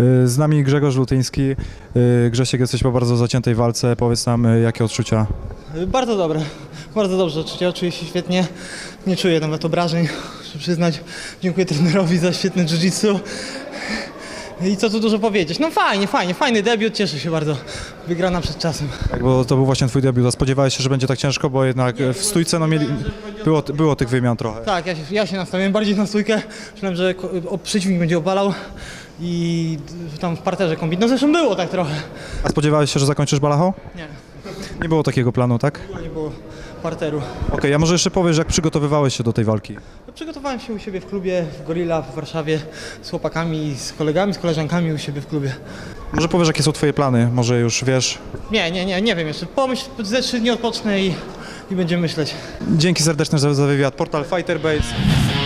Y, Z nami Grzegorz Lutyński. Y, Grzesiek, jesteś po bardzo zaciętej walce. Powiedz nam, y, jakie odczucia? Bardzo dobre, bardzo dobrze odczucia, czuję się świetnie, nie czuję nawet obrażeń, muszę przyznać. Dziękuję trenerowi za świetne jiu-jitsu. I co tu dużo powiedzieć, no fajnie, fajnie, fajny debiut, cieszę się bardzo, wygrana przed czasem. Tak, bo to był właśnie twój debiut. A spodziewałeś się, że będzie tak ciężko, bo jednak w stójce no, mieli, było, było tych wymian trochę. Tak, ja się, ja się nastawiłem bardziej na stójkę, myślałem, że ko- o, przeciwnik będzie obalał i d- tam w parterze kombin, no zresztą było tak trochę. A spodziewałeś się, że zakończysz balachą? Nie, Nie było takiego planu, tak? nie było parteru. Okej, a może jeszcze powiesz, jak przygotowywałeś się do tej walki? No, Przygotowałem się u siebie w klubie, w Gorilla w Warszawie, z chłopakami, z kolegami, z koleżankami u siebie w klubie. Może powiesz, jakie są twoje plany? Może już wiesz? Nie, nie, nie, nie wiem jeszcze. Pomyśl, ze trzy dni odpocznę i, i będziemy myśleć. Dzięki serdeczne za, za wywiad. Portal Fighter Base.